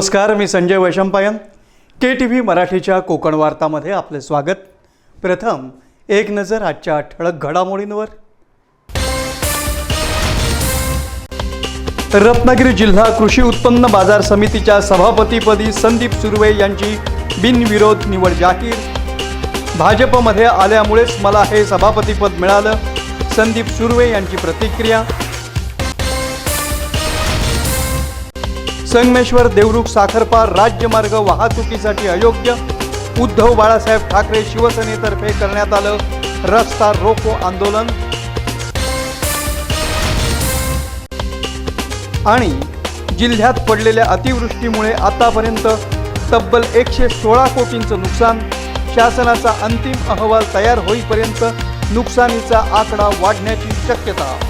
नमस्कार मी Sanjay Vaishampayan. K T V मराठीच्या कोकण वार्तामध्ये आपले स्वागत. प्रथम एक नजर आजच्या ठळक घडामोडींवर. रत्नागिरी जिल्हा कृषी उत्पन्न बाजार समितीच्या सभापतीपदी संदीप सुर्वे यांची बिनविरोध निवड जाहीर. भाजपमध्ये आल्यामुळेच मला हे सभापतीपद मिळालं. संदीप सुर्वे यांची प्रतिक्रिया. संगमेश्वर देवरुख साखरपार राज्यमार्ग वाहतुकीसाठी अयोग्य. उद्धव बाळासाहेब ठाकरे शिवसेनेतर्फे करण्यात आलं रस्ता रोको आंदोलन. आणि जिल्ह्यात पडलेल्या अतिवृष्टीमुळे आतापर्यंत तब्बल एकशे सोळा कोटींचं नुकसान. शासनाचा अंतिम अहवाल तयार होईपर्यंत नुकसानीचा आकडा वाढण्याची शक्यता.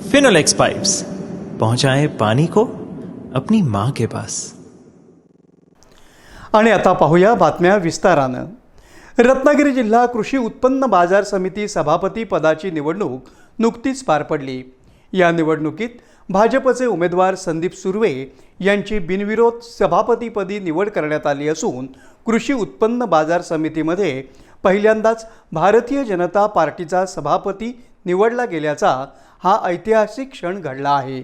फिनोलेक्स पाइप्स पहुंचाए पानी को अपनी माँ के पास। आणि आता पाहूया बातम्या विस्तारानं. रत्नागिरी जिल्हा कृषी उत्पन्न बाजार समिती सभापती पदाची निवडणूक नुकतीच पार पडली. या निवडणुकीत भाजपचे उमेदवार संदीप सुर्वे यांची बिनविरोध सभापतीपदी निवड करण्यात आली असून कृषी उत्पन्न बाजार समितीमध्ये पहिल्यांदाच भारतीय जनता पार्टीचा सभापती निवडला गेल्याचा हा ऐतिहासिक क्षण घडला आहे.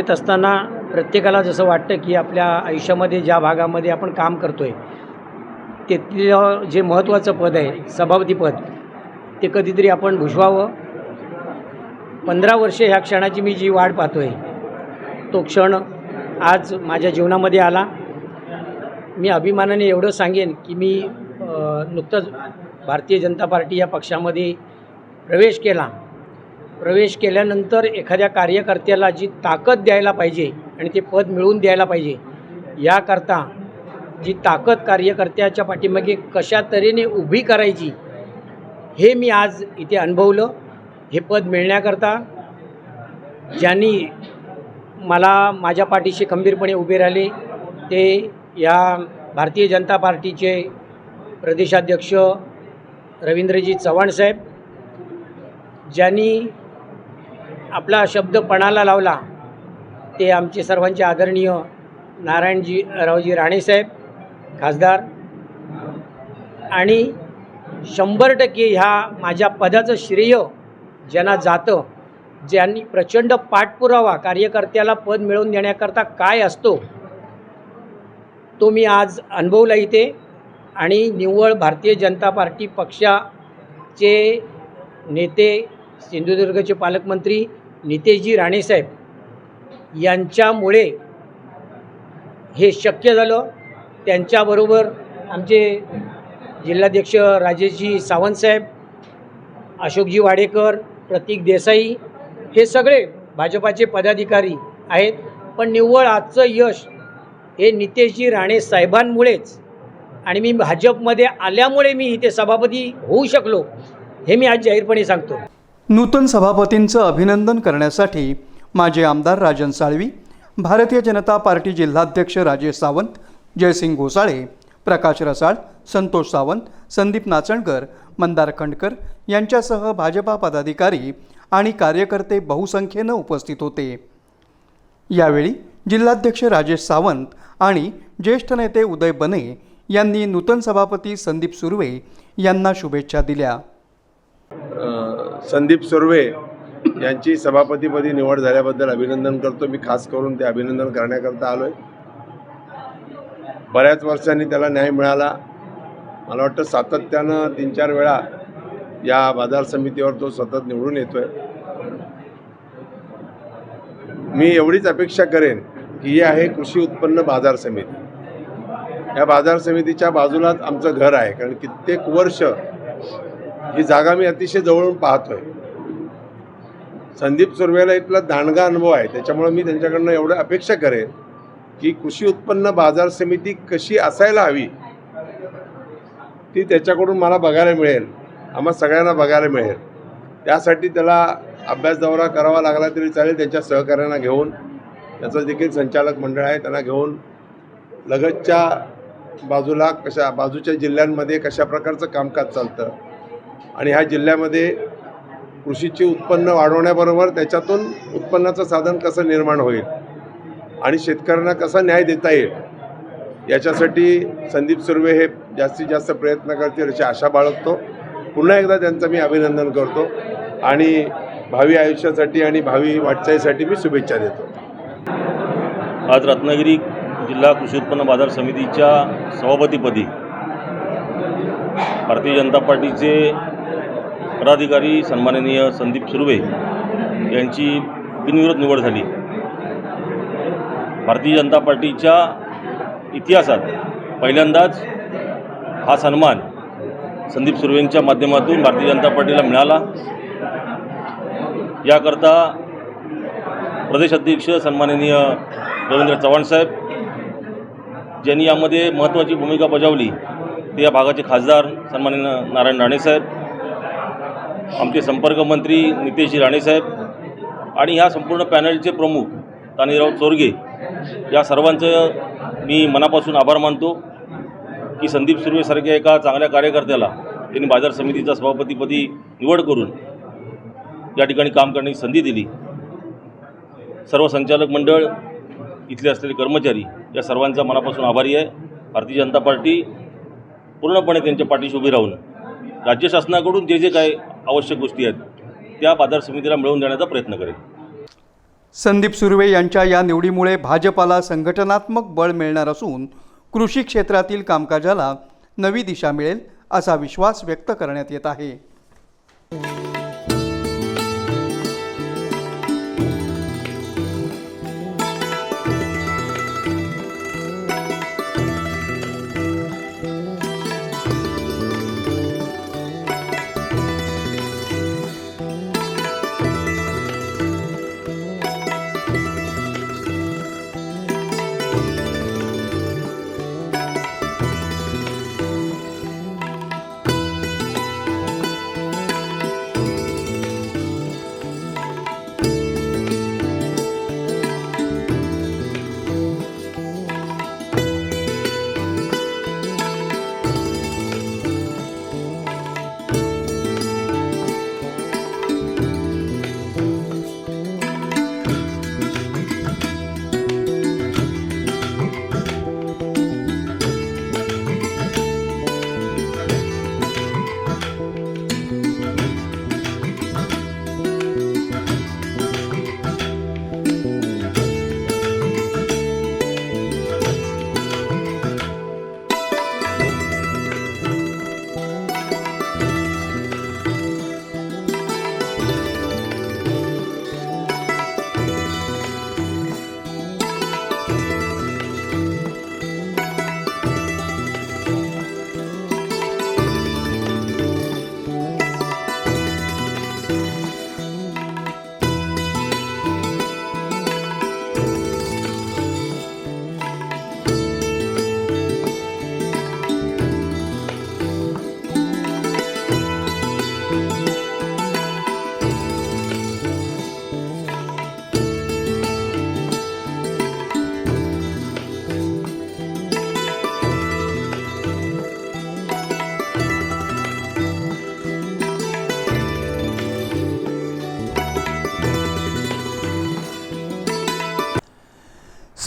येत असताना प्रत्येकाला जसं वाटतं की आपल्या आयुष्यामध्ये ज्या भागामध्ये आपण काम करतो आहे तेथलं जे महत्त्वाचं पद आहे सभापतीपद ते कधीतरी आपण भुजवावं. पंधरा वर्षे ह्या क्षणाची मी जी वाट पाहतो आहे तो क्षण आज माझ्या जीवनामध्ये आला. मी अभिमानाने एवढं सांगेन की मी नुकतंच भारतीय जनता पार्टी या पक्षामध्ये प्रवेश केला. प्रवेश केल्यानंतर एखाद्या कार्यकर्त्याला जी ताकद द्यायला पाहिजे आणि ते पद मिळवून द्यायला पाहिजे याकरता जी ताकद कार्यकर्त्याच्या पाठीमागे कशा तऱ्हेने उभी करायची हे मी आज इथे अनुभवलं. हे पद मिळण्याकरता ज्यांनी मला माझ्या पाठीशी खंबीरपणे उभे राहिले ते या भारतीय जनता पार्टीचे प्रदेशाध्यक्ष रवींद्रजी चव्हाणसाहेब ज्यांनी आपला शब्द पणाला लावला ते आमचे सर्वांचे आदरणीय नारायणजी रावजी राणेसाहेब खासदार. आणि शंभर टक्के ह्या माझ्या पदाचं श्रेय ज्यांना जातं ज्यांनी प्रचंड पाठपुरावा कार्यकर्त्याला पद मिळवून देण्याकरता काय असतो तो मी आज अनुभवला इथे. आणि निव्वळ भारतीय जनता पार्टी पक्षाचे नेते सिंधुदुर्गचे पालकमंत्री नितेशजी राणेसाहेब यांच्यामुळे हे शक्य झालं. त्यांच्याबरोबर आमचे जिल्हाध्यक्ष राजेशजी सावंतसाहेब अशोकजी वाडेकर प्रतीक देसाई हे सगळे भाजपाचे पदाधिकारी आहेत. पण निव्वळ आजचं यश हे नितेशजी राणे साहेबांमुळेच आणि मी भाजपमध्ये आल्यामुळे मी इथे सभापती होऊ शकलो हे मी आज जाहीरपणे सांगतो. नूतन सभापतींचं अभिनंदन करण्यासाठी माजी आमदार राजन साळवी भारतीय जनता पार्टी जिल्हाध्यक्ष राजेश सावंत जयसिंग घोसाळे प्रकाश रसाळ संतोष सावंत संदीप नाचणकर मंदार खंडकर यांच्यासह भाजपा पदाधिकारी आणि कार्यकर्ते बहुसंख्येनं उपस्थित होते. यावेळी जिल्हाध्यक्ष राजेश सावंत आणि ज्येष्ठ नेते उदय बने यांनी नूतन सभापती संदीप सुर्वे यांना शुभेच्छा दिल्या. संदीप सुर्वे यांची सभापतीपदी निवड झाल्याबद्दल अभिनंदन करतो. मी खास करून ते अभिनंदन करण्याकरता आलो आहे बऱ्याच वर्षांनी त्याला न्याय मिळाला. मला वाटतं सातत्यानं तीन चार वेळा या बाजार समितीवर तो सतत निवडून येतोय. मी एवढीच अपेक्षा करेन की ही आहे कृषी उत्पन्न बाजार समिती. या बाजार समितीच्या बाजूलाच आमचं घर आहे. कारण कित्येक वर्ष ही जागा मी अतिशय जवळून पाहतोय. संदीप सुर्वेला इथला दांडगा अनुभव आहे. त्याच्यामुळे मी त्यांच्याकडनं एवढं अपेक्षा करेन की कृषी उत्पन्न बाजार समिती कशी असायला हवी ती त्याच्याकडून मला बघायला मिळेल. आम्हा सगळ्यांना बघायला मिळेल. त्यासाठी त्याला अभ्यास दौरा करावा लागला तरी चालेल त्यांच्या सहकाऱ्यांना घेऊन. त्याचं देखील संचालक मंडळ आहे त्यांना घेऊन लगतच्या बाजूला कशा बाजूच्या जिल्ह्यांमध्ये कशा प्रकारचं कामकाज चालतं आणि ह्या जिल्ह्यामध्ये कृषीचे उत्पन्न वाढवण्याबरोबर त्याच्यातून उत्पन्नाचं साधन कसं निर्माण होईल आणि शेतकऱ्यांना कसा न्याय देता येईल याच्यासाठी संदीप सुर्वे हे जास्तीत जास्त प्रयत्न करतील अशी आशा बाळगतो. पुन्हा एकदा त्यांचं मी अभिनंदन करतो आणि भावी आयुष्यासाठी आणि भावी वाटचालीसाठी मी शुभेच्छा देतो. आज रत्नागिरी जिल्हा कृषी उत्पन्न बाजार समितीच्या सभापतीपदी भारतीय जनता पार्टीचे पदाधिकारी सन्माननीय संदीप सुर्वे यांची बिनविरोध निवड झाली. भारतीय जनता पार्टीच्या इतिहासात पहिल्यांदाच हा सन्मान संदीप सुर्वेंच्या माध्यमातून भारतीय जनता पार्टीला मिळाला. याकरता प्रदेश अध्यक्ष सन्माननीय रवींद्र चव्हाण साहेब ज्यांनी यामध्ये महत्त्वाची भूमिका बजावली ते या भागाचे खासदार सन्माननीय नारायण राणेसाहेब आमचे संपर्कमंत्री नितेशजी राणेसाहेब आणि ह्या संपूर्ण पॅनलचे प्रमुख तानीराव चोरगे या सर्वांचं मी मनापासून आभार मानतो की संदीप सुर्वेसारख्या एका चांगल्या कार्यकर्त्याला त्यांनी बाजार समितीचा सभापतीपदी निवड करून या ठिकाणी काम करण्याची संधी दिली. सर्व संचालक मंडळ इथले असलेले कर्मचारी या सर्वांचा मनापासून आभारी आहे. भारतीय जनता पार्टी पूर्णपणे त्यांच्या पाठीशी उभी राहून राज्य शासनाकडून जे जे काही आवश्यक गोष्टी आहेत त्या बाजार समितीला मिळवून देण्याचा प्रयत्न करेल. संदीप सुर्वे यांच्या या निवडीमुळे भाजपाला संघटनात्मक बळ मिळणार असून कृषी क्षेत्रातील कामकाजाला नवी दिशा मिळेल असा विश्वास व्यक्त करण्यात येत आहे.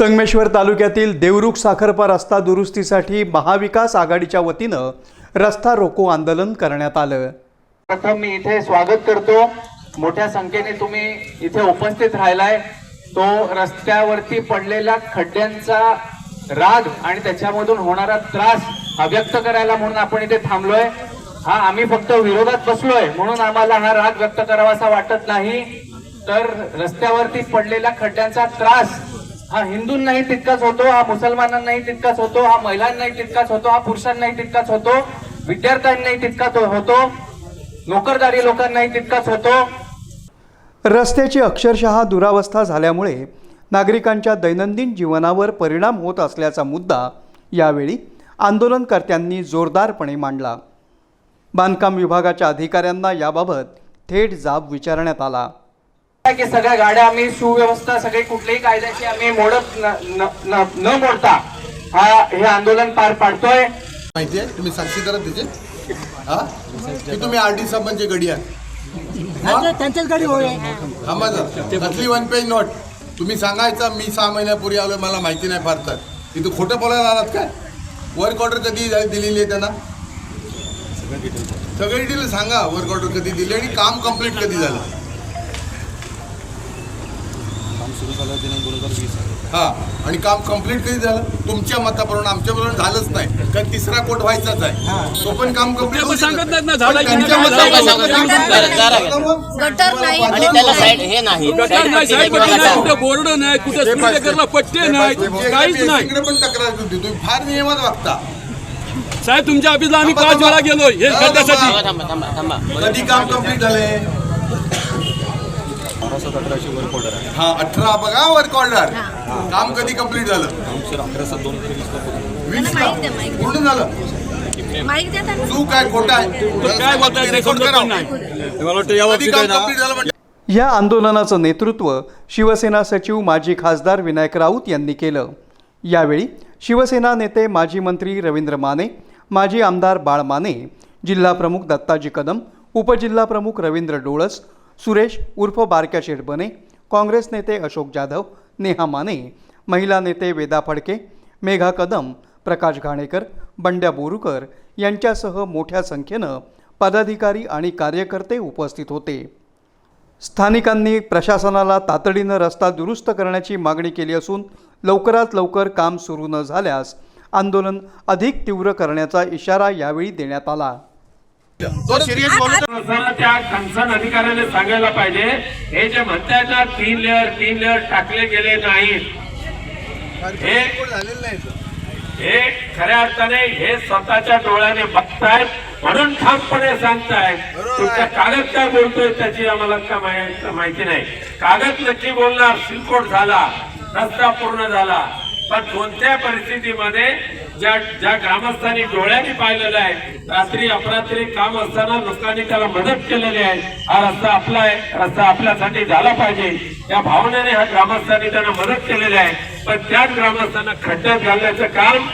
संगमेश्वर तालुक्यातील देवरुख साखरपा रस्ता दुरुस्तीसाठी महाविकास आघाडीच्या वतीनं रस्ता रोको आंदोलन करण्यात आलं. प्रथम मी इथे स्वागत करतो. मोठ्या संख्येने तुम्ही इथे उपस्थित राहिलाय. तो रस्त्यावरती पडलेल्या खड्ड्यांचा राग आणि त्याच्यामधून होणारा त्रास हा व्यक्त करायला म्हणून आपण इथे थांबलोय. हा आम्ही फक्त विरोधात बसलोय म्हणून आम्हाला हा राग व्यक्त करावासा वाटत नाही. तर रस्त्यावरती पडलेल्या खड्ड्यांचा त्रास हा हिंदूंनाही तितकाच होतो हा मुसलमानांनाही तितकाच होतो हा महिलांनाही तितकाच होतो हा पुरुषांनाही तितकाच होतो विद्यार्थ्यांनाही तितकाच होतो नोकरदारी लोकांनाही तितकाच होतो. रस्त्याची अक्षरशः दुरावस्था झाल्यामुळे नागरिकांच्या दैनंदिन जीवनावर परिणाम होत असल्याचा मुद्दा यावेळी आंदोलनकर्त्यांनी जोरदारपणे मांडला. बांधकाम विभागाच्या अधिकाऱ्यांना याबाबत थेट जाब विचारण्यात आला. की सगळ्या गाड्या आम्ही सुव्यवस्था सगळी कुठल्याही कायद्याची आम्ही मोडत न- न- न- न मोडता हा हे आंदोलन पार पाडतोय. माहिती आहे? तुम्ही साक्षी करा त्याचे हा? की तुम्ही आर डी साहेबांची गडी आहे त्यांच्याच गाडी होय. थांबा वन पेज नोट तुम्ही सांगायचं मी सहा महिन्यापूर्वी आलोय मला माहिती नाही फार तर. तिथं खोटं बोलायला आलात काय? वर्क ऑर्डर कधी दिलेली आहे त्यांना? सगळे डिटेल सांगा. वर्क ऑर्डर कधी दिली आणि काम कंप्लीट कधी झालं? हा आणि काम कंप्लीट कधी झालं? तुमच्या मताप्रमाणे आमच्याप्रमाणे झालंच नाही. कारण तिसरा कोट व्हायचाच आहे. तो पण काम कंप्लीट सांगत नाहीत ना झालं गटर नाही. आणि त्याला साईड हे नाही. साईड पट्टी नाही किंवा गटार. कुठे बोर्ड नाही कुठे पट्टे नाही काहीच नाही. पण तक्रार होती तुम्ही फार नियमात वागता. साहेब तुमच्या ऑफिसला आम्ही पाच वेळा गेलो हे थांबा, खड्ड्यासाठी थांबा. थांबा थांबा कधी काम कंप्लीट झाले हा अठरा बघा वर्क ऑर्डर काम कधी कंप्लीट झालं? वीस माहिती आहे, माहिती आहे. पूर्ण झालं? माईक द्या त्यांना तू काय खोटा आहे? काय बोलताय? ते रेकॉर्ड समजत करा. पण नाही. कधी काम कंप्लीट झालं म्हणजे या आंदोलनाचं नेतृत्व शिवसेना सचिव माजी खासदार विनायक राऊत यांनी केलं. यावेळी शिवसेना नेते माजी मंत्री रवींद्र माने माजी आमदार बाळ माने जिल्हाप्रमुख दत्ताजी कदम उपजिल्हाप्रमुख रवींद्र डोळस सुरेश उर्फ बारक्या शेडबने काँग्रेस नेते अशोक जाधव नेहा माने महिला नेते वेदा फडके मेघा कदम प्रकाश घाणेकर बंड्या बोरुकर यांच्यासह मोठ्या संख्येनं पदाधिकारी आणि कार्यकर्ते उपस्थित होते. स्थानिकांनी प्रशासनाला तातडीनं रस्ता दुरुस्त करण्याची मागणी केली असून लवकरात लवकर काम सुरू न झाल्यास आंदोलन अधिक तीव्र करण्याचा इशारा यावेळी देण्यात आला. तो सिरियस बोलतो त्या कन्सर्न अधिकाऱ्याने सांगायला पाहिजे हे जे म्हणतायत ना तीन लेअर तीन लेअर टाकले गेले नाहीत. हे- झालेलं नाही हे खऱ्या अर्थाने हे स्वतःच्या डोळ्याने बघतायत म्हणून ठामपणे सांगतायत. तुमचा कागद काय बोलतोय त्याची आम्हाला का माहिती नाही. कागद नक्की बोलणार सिलकोट झाला रस्ता पूर्ण झाला. पण कोणत्या परिस्थितीमध्ये ज्या ज्या ग्रामस्थांनी डोळ्यांनी पाहिलेलं आहे रात्री अपरात्री काम असताना लोकांनी त्याला मदत केलेली आहे. हा रस्ता आपला आहे रस्ता आपल्यासाठी झाला पाहिजे. या भावनेने ह्या ग्रामस्थांनी त्यांना मदत केलेली आहे. पण त्याच ग्रामस्थांना खड्ड्यात घालण्याचं काम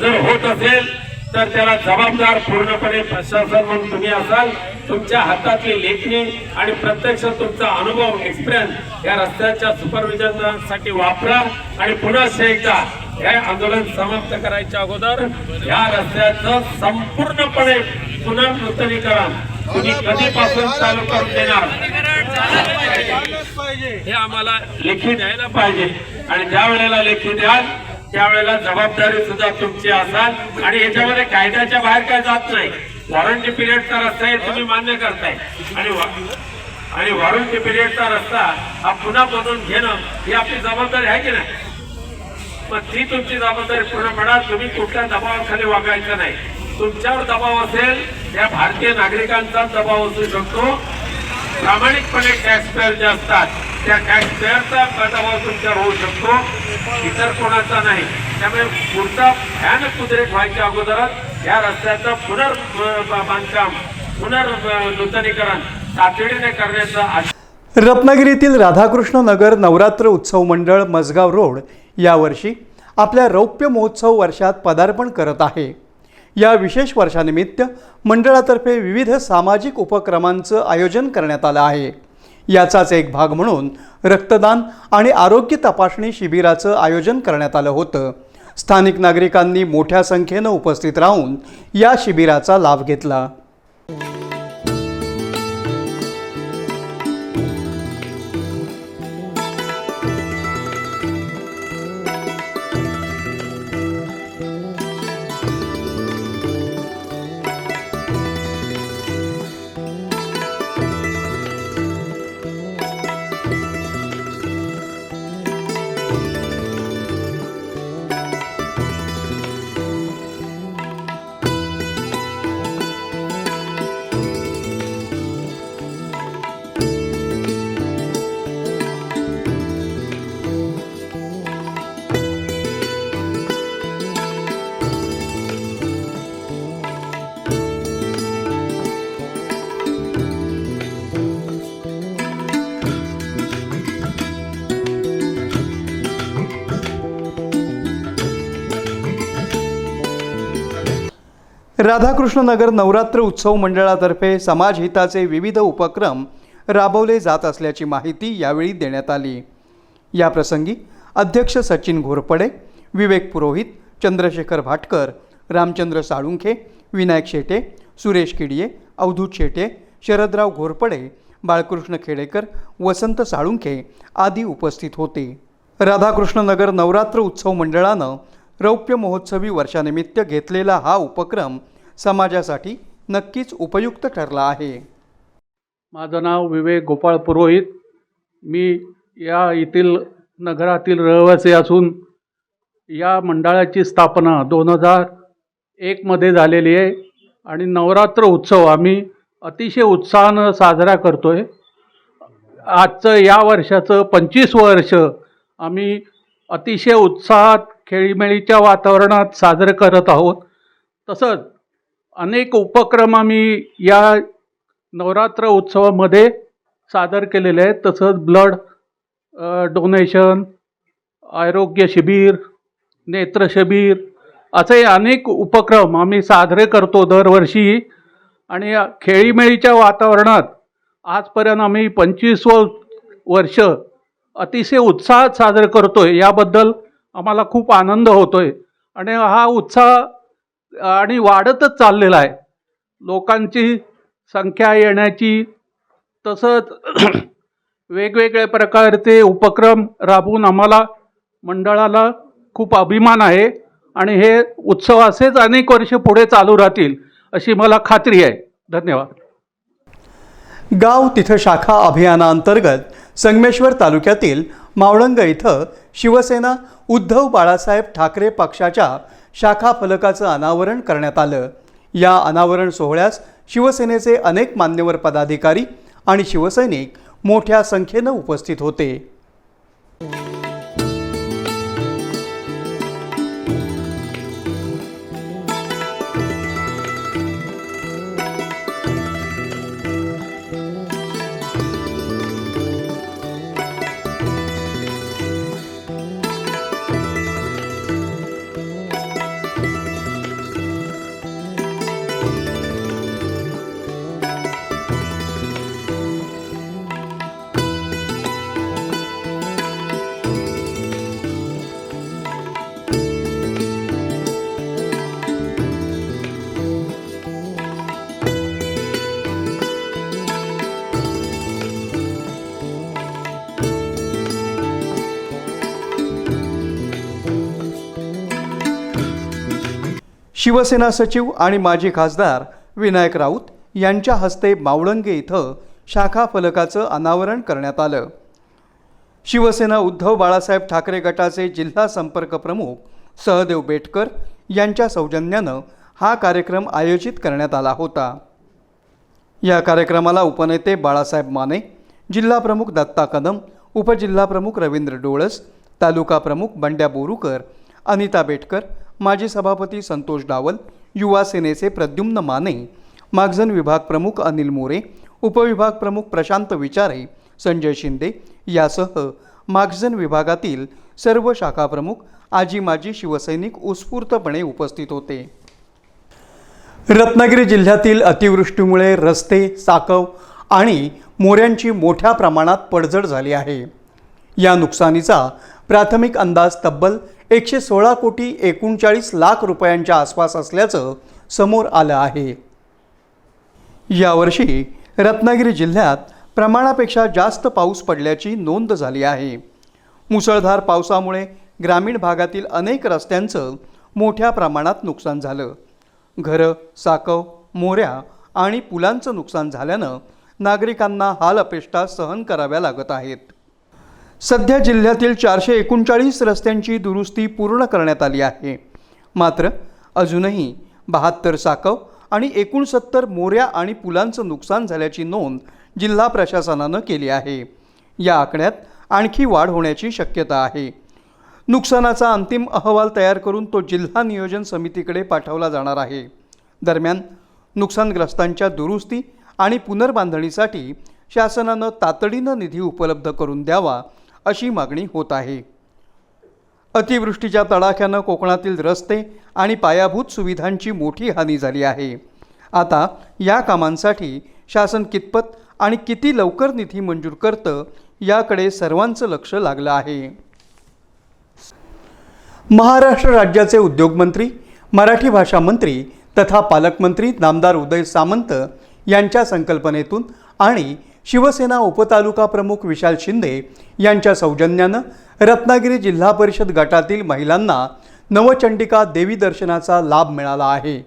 जर होत असेल तर त्याला जबाबदार पूर्णपणे प्रशासन म्हणून तुम्ही असाल. तुमच्या हातातली लेखणी आणि प्रत्यक्ष तुमचा अनुभव एक्सपिरियन्स या रस्त्याच्या सुपरविजनसाठी वापरा आणि पुन्हा एकदा हे आंदोलन समाप्त करायच्या अगोदर या रस्त्याचं संपूर्णपणे पुनर्नूतनीकरण तुम्ही कधीपासून चालू करून देणार हे आम्हाला लेखी द्यायला पाहिजे. आणि ज्या वेळेला लेखी द्याल त्यावेळेला जबाबदारी सुद्धा तुमची असाल आणि याच्यामध्ये कायद्याच्या बाहेर काय जात नाही. वॉरंटी पिरियडचा रस्ता हे तुम्ही मान्य करताय. आणि आणि वॉरंटी पिरियडचा रस्ता हा पुन्हा बनवून घेणं ही आपली जबाबदारी आहे की नाही? मग ती तुमची जबाबदारी पूर्ण म्हणा तुम्ही कुठल्या दबावाखाली वागायचं नाही. तुमच्यावर दबाव असेल त्या भारतीय नागरिकांचा दबाव असू शकतो. प्रामाणिकपणे टॅक्स पेअर जे असतात त्या टॅक्स पेअरचा दबाव तुमच्यावर होऊ शकतो. इतर कोणाचा नाही. त्यामुळे पुढचा भयानक उद्रेक व्हायच्या अगोदरच या रस्त्याचं पुनर् बांधकाम पुनर्नूतनीकरण तातडीने करण्याचं आश्वासन रत्नागिरीतील राधाकृष्ण नगर नवरात्र उत्सव मंडळ मजगाव रोड यावर्षी आपल्या रौप्य महोत्सव वर्षात पदार्पण करत आहे. या विशेष वर्षानिमित्त मंडळातर्फे विविध सामाजिक उपक्रमांचं आयोजन करण्यात आलं आहे. याचाच एक भाग म्हणून रक्तदान आणि आरोग्य तपासणी शिबिराचं आयोजन करण्यात आलं होतं. स्थानिक नागरिकांनी मोठ्या संख्येनं उपस्थित राहून या शिबिराचा लाभ घेतला. राधाकृष्ण नगर नवरात्र उत्सव मंडळातर्फे समाजहिताचे विविध उपक्रम राबवले जात असल्याची माहिती यावेळी देण्यात आली. या प्रसंगी अध्यक्ष सचिन घोरपडे विवेक पुरोहित चंद्रशेखर भाटकर रामचंद्र साळुंखे विनायक शेटे सुरेश किडिये अवधूत शेटे शरदराव घोरपडे बाळकृष्ण खेडेकर वसंत साळुंखे आदी उपस्थित होते. राधाकृष्ण नगर नवरात्र उत्सव मंडळानं रौप्य महोत्सवी वर्षानिमित्त घेतलेला हा उपक्रम समाजासाठी नक्कीच उपयुक्त ठरला आहे. माझं नाव विवेक गोपाळ पुरोहित. मी या येथील नगरातील रहिवासी असून या मंडळाची स्थापना दोन हजार एकमध्ये झालेली आहे आणि नवरात्र उत्सव आम्ही अतिशय उत्साहानं साजरा करतो आहे आजचं या वर्षाचं पंचवीस वर्ष आम्ही अतिशय उत्साहात खेळीमेळीच्या वातावरणात साजरं करत आहोत. तसंच अनेक उपक्रम आम्ही या नवरात्र उत्सवामध्ये सादर केलेले आहेत. तसंच ब्लड डोनेशन आरोग्य शिबिर नेत्र शिबिर असे अनेक उपक्रम आम्ही साजरे करतो दरवर्षी. आणि खेळीमेळीच्या वातावरणात आजपर्यंत आम्ही पंचवीस वर्ष अतिशय उत्साहात साजरे आहे याबद्दल आम्हाला खूप आनंद होतोय. आणि हा उत्साह आणि वाढतच चाललेला आहे. लोकांची संख्या येण्याची तसंच वेगवेगळ्या प्रकारचे उपक्रम राबवून आम्हाला मंडळाला खूप अभिमान आहे. आणि हे उत्सव असेच अनेक वर्ष पुढे चालू राहतील अशी मला खात्री आहे. धन्यवाद. गाव तिथं शाखा अभियानाअंतर्गत संगमेश्वर तालुक्यातील मावळंग इथं शिवसेना उद्धव बाळासाहेब ठाकरे पक्षाच्या शाखा फलकाचं अनावरण करण्यात आलं. या अनावरण सोहळ्यास शिवसेनेचे अनेक मान्यवर पदाधिकारी आणि शिवसैनिक मोठ्या संख्येनं उपस्थित होते. शिवसेना सचिव आणि माजी खासदार विनायक राऊत यांच्या हस्ते मावळंगे इथं शाखा फलकाचं अनावरण करण्यात आलं. शिवसेना उद्धव बाळासाहेब ठाकरे गटाचे जिल्हा संपर्क प्रमुख सहदेव बेटकर यांच्या सौजन्यानं हा कार्यक्रम आयोजित करण्यात आला होता. या कार्यक्रमाला उपनेते बाळासाहेब माने जिल्हाप्रमुख दत्ता कदम उपजिल्हाप्रमुख रवींद्र डोळस तालुका प्रमुख बंड्या बोरुकर अनिता बेटकर माजी सभापती संतोष डावल युवा सेनेचे प्रद्युम्न माने मागजन विभाग प्रमुख अनिल मोरे उपविभाग प्रमुख प्रशांत विचारे संजय शिंदे यासह मागजन विभागातील सर्व शाखाप्रमुख आजी माजी शिवसैनिक उत्स्फूर्तपणे उपस्थित होते. रत्नागिरी जिल्ह्यातील अतिवृष्टीमुळे रस्ते साकव आणि मोऱ्यांची मोठ्या प्रमाणात पडझड झाली आहे. या नुकसानीचा प्राथमिक अंदाज तब्बल एकशे सोळा कोटी एकोणचाळीस लाख रुपयांच्या आसपास असल्याचं समोर आलं आहे. यावर्षी रत्नागिरी जिल्ह्यात प्रमाणापेक्षा जास्त पाऊस पडल्याची नोंद झाली आहे. मुसळधार पावसामुळे ग्रामीण भागातील अनेक रस्त्यांचं मोठ्या प्रमाणात नुकसान झालं. घरं साकव मोऱ्या आणि पुलांचं नुकसान झाल्यानं नागरिकांना हाल अपेष्टा सहन कराव्या लागत आहेत. सध्या जिल्ह्यातील चारशे एकोणचाळीस रस्त्यांची दुरुस्ती पूर्ण करण्यात आली आहे. मात्र अजूनही बहात्तर साकव आणि एकोणसत्तर मोऱ्या आणि पुलांचं नुकसान झाल्याची नोंद जिल्हा प्रशासनानं केली आहे. या आकड्यात आणखी वाढ होण्याची शक्यता आहे. नुकसानाचा अंतिम अहवाल तयार करून तो जिल्हा नियोजन समितीकडे पाठवला जाणार आहे. दरम्यान नुकसानग्रस्तांच्या दुरुस्ती आणि पुनर्बांधणीसाठी शासनानं तातडीनं निधी उपलब्ध करून द्यावा अशी मागणी होत आहे. अतिवृष्टीच्या तडाख्यानं कोकणातील रस्ते आणि पायाभूत सुविधांची मोठी हानी झाली आहे. आता या कामांसाठी शासन कितपत आणि किती लवकर निधी मंजूर करतं याकडे सर्वांचं लक्ष लागलं आहे. महाराष्ट्र राज्याचे उद्योगमंत्री मराठी भाषा मंत्री तथा पालकमंत्री नामदार उदय सामंत यांच्या संकल्पनेतून आणि शिवसेना उपतालुका प्रमुख विशाल शिंदे यांच्या सौजन्यानं रत्नागिरी जिल्हा परिषद गटातील महिलांना नवचंडिका देवी दर्शनाचा लाभ मिळाला आहे.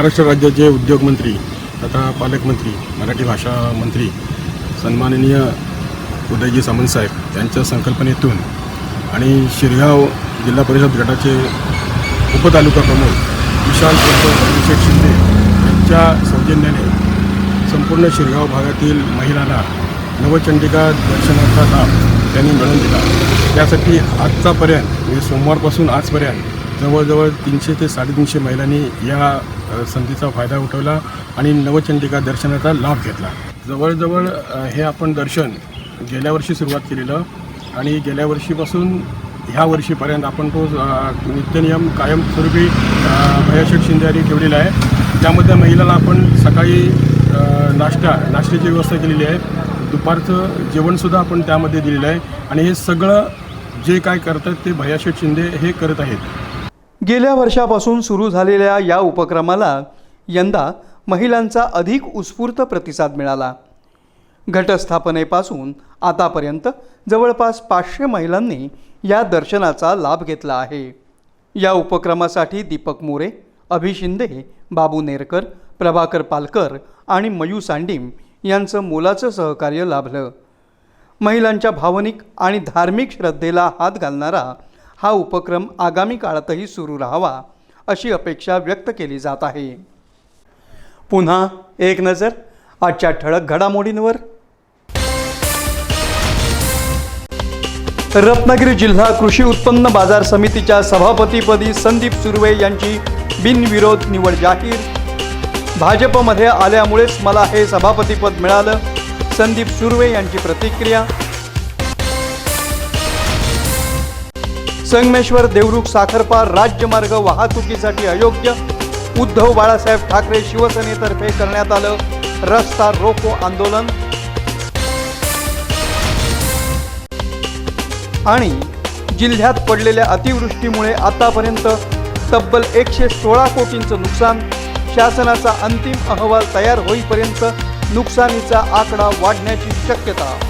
महाराष्ट्र राज्याचे उद्योगमंत्री तथा पालकमंत्री मराठी भाषा मंत्री सन्माननीय उदयजी सामंतसाहेब यांच्या संकल्पनेतून आणि शिरगाव जिल्हा परिषद गटाचे उपतालुका प्रमुख विशाल चंद्र अभिषेक शिंदे यांच्या सौजन्याने संपूर्ण शिरगाव भागातील महिलांना नवचंडिका दर्शनाचा लाभ त्यांनी मिळवून दिला. त्यासाठी आजचापर्यंत म्हणजे सोमवारपासून आजपर्यंत जवळजवळ तीनशे ते साडेतीनशे महिलांनी या संधीचा फायदा उठवला आणि नवचंडिका दर्शनाचा लाभ घेतला. जवळजवळ हे आपण दर्शन गेल्या वर्षी सुरुवात केलेलं आणि गेल्या वर्षीपासून ह्या वर्षीपर्यंत आपण तो नित्यनियम कायमस्वरूपी अ, शिंदे यांनी ठेवलेला आहे. त्यामध्ये महिलांना आपण सकाळी नाश्ता नाश्त्याची व्यवस्था केलेली आहे. दुपारचं जेवणसुद्धा आपण त्यामध्ये दिलेलं आहे. आणि हे सगळं जे काय करतात ते भयाशेठ शिंदे हे करत आहेत. गेल्या वर्षापासून सुरू झालेल्या या उपक्रमाला यंदा महिलांचा अधिक उत्स्फूर्त प्रतिसाद मिळाला. घटस्थापनेपासून आतापर्यंत जवळपास पाचशे महिलांनी या दर्शनाचा लाभ घेतला आहे. या उपक्रमासाठी दीपक मोरे अभि शिंदे बाबू नेरकर प्रभाकर पालकर आणि मयू सांडीम यांचं मोलाचं सहकार्य लाभलं. महिलांच्या भावनिक आणि धार्मिक श्रद्धेला हात घालणारा हा उपक्रम आगामी काळातही सुरू राहावा अशी अपेक्षा व्यक्त केली जात आहे. पुन्हा एक नजर आजच्या ठळक घडामोडींवर. रत्नागिरी जिल्हा कृषी उत्पन्न बाजार समितीच्या सभापतीपदी संदीप सुर्वे यांची बिनविरोध निवड जाहीर. भाजपमध्ये आल्यामुळेच मला हे सभापतीपद मिळालं. संदीप सुर्वे यांची प्रतिक्रिया. संगमेश्वर देवरुख साखरपार राज्यमार्ग वाहतुकीसाठी अयोग्य. उद्धव बाळासाहेब ठाकरे शिवसेनेतर्फे करण्यात आलं रस्ता रोको आंदोलन. आणि जिल्ह्यात पडलेल्या अतिवृष्टीमुळे आतापर्यंत तब्बल एकशे सोळा कोटींचं नुकसान. शासनाचा अंतिम अहवाल तयार होईपर्यंत नुकसानीचा आकडा वाढण्याची शक्यता.